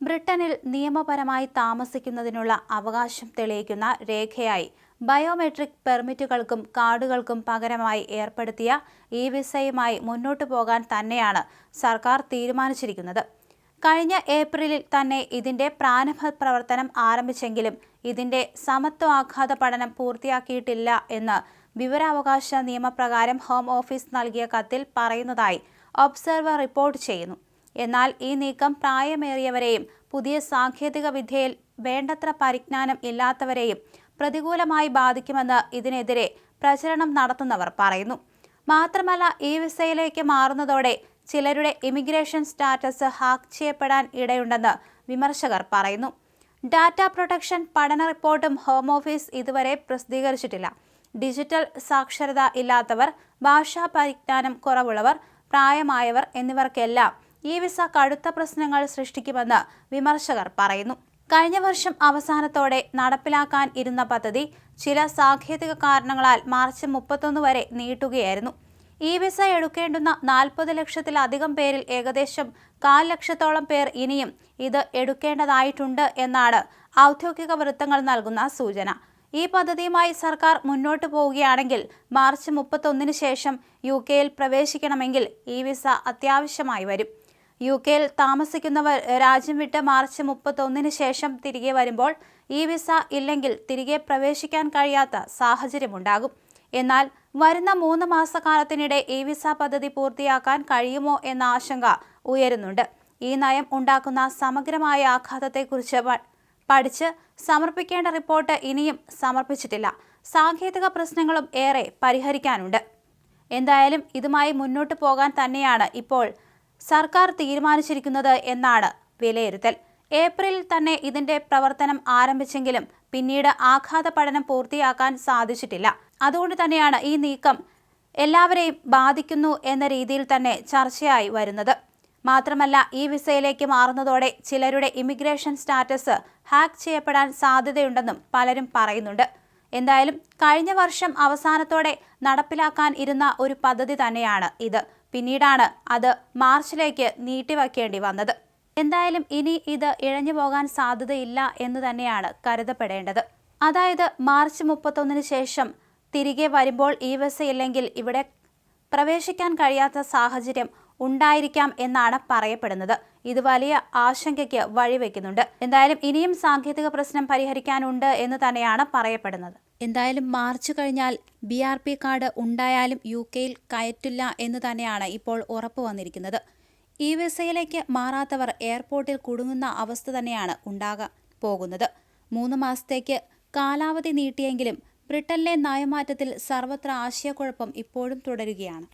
ബ്രിട്ടനിൽ നിയമപരമായി താമസിക്കുന്നതിനുള്ള അവകാശം തെളിയിക്കുന്ന രേഖയായി ബയോമെട്രിക് പെർമിറ്റുകൾക്കും കാർഡുകൾക്കും പകരമായി ഏർപ്പെടുത്തിയ ഇ വിസയുമായി മുന്നോട്ടു പോകാൻ തന്നെയാണ് സർക്കാർ തീരുമാനിച്ചിരിക്കുന്നത്. കഴിഞ്ഞ ഏപ്രിലിൽ തന്നെ ഇതിന്റെ പ്രാരംഭ പ്രവർത്തനം ആരംഭിച്ചെങ്കിലും ഇതിന്റെ സമത്വാഘാത പഠനം പൂർത്തിയാക്കിയിട്ടില്ല എന്ന് വിവരാവകാശ നിയമപ്രകാരം ഹോം ഓഫീസ് നൽകിയ കത്തിൽ പറയുന്നതായി ഒബ്സർവർ റിപ്പോർട്ട് ചെയ്യുന്നു. എന്നാൽ ഈ നീക്കം പ്രായമേറിയവരെയും പുതിയ സാങ്കേതിക വിദ്യയിൽ വേണ്ടത്ര പരിജ്ഞാനം ഇല്ലാത്തവരെയും പ്രതികൂലമായി ബാധിക്കുമെന്ന് ഇതിനെതിരെ പ്രചരണം നടത്തുന്നവർ പറയുന്നു. മാത്രമല്ല ഈ വിസയിലേക്ക് മാറുന്നതോടെ ചിലരുടെ ഇമിഗ്രേഷൻ സ്റ്റാറ്റസ് ഹാക്ക് ചെയ്യപ്പെടാൻ ഇടയുണ്ടെന്ന് വിമർശകർ പറയുന്നു. ഡാറ്റ പ്രൊട്ടക്ഷൻ പഠന റിപ്പോർട്ടും ഹോം ഓഫീസ് ഇതുവരെ പ്രസിദ്ധീകരിച്ചിട്ടില്ല. ഡിജിറ്റൽ സാക്ഷരത ഇല്ലാത്തവർ ഭാഷാ പരിജ്ഞാനം കുറവുള്ളവർ പ്രായമായവർ എന്നിവർക്കെല്ലാം ഈ വിസ കടുത്ത പ്രശ്നങ്ങൾ സൃഷ്ടിക്കുമെന്ന് വിമർശകർ പറയുന്നു. കഴിഞ്ഞ വർഷം അവസാനത്തോടെ നടപ്പിലാക്കാൻ ഇരുന്ന പദ്ധതി ചില സാങ്കേതിക കാരണങ്ങളാൽ മാർച്ച് മുപ്പത്തൊന്ന് വരെ നീട്ടുകയായിരുന്നു. ഈ വിസ എടുക്കേണ്ടുന്ന നാൽപ്പത് ലക്ഷത്തിലധികം പേരിൽ ഏകദേശം കാൽ ലക്ഷത്തോളം പേർ ഇനിയും ഇത് എടുക്കേണ്ടതായിട്ടുണ്ട് എന്നാണ് ഔദ്യോഗിക വൃത്തങ്ങൾ നൽകുന്ന സൂചന. ഈ പദ്ധതിയുമായി സർക്കാർ മുന്നോട്ട് പോവുകയാണെങ്കിൽ മാർച്ച് മുപ്പത്തൊന്നിന് ശേഷം യു കെയിൽ പ്രവേശിക്കണമെങ്കിൽ ഈ വിസ അത്യാവശ്യമായി വരും. യു കെയിൽ താമസിക്കുന്നവർ രാജ്യം വിട്ട് മാർച്ച് മുപ്പത്തൊന്നിന് ശേഷം തിരികെ വരുമ്പോൾ ഈ വിസ ഇല്ലെങ്കിൽ തിരികെ പ്രവേശിക്കാൻ കഴിയാത്ത സാഹചര്യമുണ്ടാകും. എന്നാൽ വരുന്ന മൂന്ന് മാസക്കാലത്തിനിടെ ഇ വിസ പദ്ധതി പൂർത്തിയാക്കാൻ കഴിയുമോ എന്ന ആശങ്ക ഉയരുന്നുണ്ട്. ഈ നയം ഉണ്ടാക്കുന്ന സമഗ്രമായ ആഘാതത്തെക്കുറിച്ച് പഠിച്ച് സമർപ്പിക്കേണ്ട റിപ്പോർട്ട് ഇനിയും സമർപ്പിച്ചിട്ടില്ല. സാങ്കേതിക പ്രശ്നങ്ങളും ഏറെ പരിഹരിക്കാനുണ്ട്. എന്തായാലും ഇതുമായി മുന്നോട്ട് പോകാൻ തന്നെയാണ് ഇപ്പോൾ സർക്കാർ തീരുമാനിച്ചിരിക്കുന്നത് എന്നാണ് വിലയിരുത്തൽ. ഏപ്രിലിൽ തന്നെ ഇതിന്റെ പ്രവർത്തനം ആരംഭിച്ചെങ്കിലും പിന്നീട് ആഘാത പഠനം പൂർത്തിയാക്കാൻ സാധിച്ചിട്ടില്ല. അതുകൊണ്ട് തന്നെയാണ് ഈ നീക്കം എല്ലാവരെയും ബാധിക്കുന്നു എന്ന രീതിയിൽ തന്നെ ചർച്ചയായി വരുന്നത്. മാത്രമല്ല ഈ വിസയിലേക്ക് മാറുന്നതോടെ ചിലരുടെ ഇമിഗ്രേഷൻ സ്റ്റാറ്റസ് ഹാക്ക് ചെയ്യപ്പെടാൻ സാധ്യതയുണ്ടെന്നും പലരും പറയുന്നുണ്ട്. എന്തായാലും കഴിഞ്ഞ വർഷം അവസാനത്തോടെ നടപ്പിലാക്കാൻ ഇരുന്ന ഒരു പദ്ധതി തന്നെയാണ് ഇത്. പിന്നീടാണ് അത് മാർച്ചിലേക്ക് നീട്ടിവെക്കേണ്ടി വന്നത്. എന്തായാലും ഇനി ഇത് ഇഴഞ്ഞു പോകാൻ സാധ്യതയില്ല എന്ന് തന്നെയാണ് കരുതപ്പെടേണ്ടത്. അതായത് മാർച്ച് മുപ്പത്തൊന്നിന് ശേഷം തിരികെ വരുമ്പോൾ ഈ ഇല്ലെങ്കിൽ ഇവിടെ പ്രവേശിക്കാൻ കഴിയാത്ത സാഹചര്യം ഉണ്ടായിരിക്കാം എന്നാണ് പറയപ്പെടുന്നത്. ഇത് വലിയ ആശങ്കയ്ക്ക് വഴിവെക്കുന്നുണ്ട്. എന്തായാലും ഇനിയും സാങ്കേതിക പ്രശ്നം പരിഹരിക്കാനുണ്ട് എന്ന് തന്നെയാണ് പറയപ്പെടുന്നത്. എന്തായാലും മാർച്ച് കഴിഞ്ഞാൽ ബി ആർ പി കാർഡ് ഉണ്ടായാലും യു കെയിൽ കയറ്റില്ല എന്ന് തന്നെയാണ് ഇപ്പോൾ ഉറപ്പ് വന്നിരിക്കുന്നത്. ഇ വിസയിലേക്ക് മാറാത്തവർ എയർപോർട്ടിൽ കുടുങ്ങുന്ന അവസ്ഥ തന്നെയാണ് ഉണ്ടാകാൻ പോകുന്നത്. മൂന്ന് മാസത്തേക്ക് കാലാവധി നീട്ടിയെങ്കിലും ബ്രിട്ടനിലെ നയമാറ്റത്തിൽ സർവത്ര ആശയക്കുഴപ്പം ഇപ്പോഴും തുടരുകയാണ്.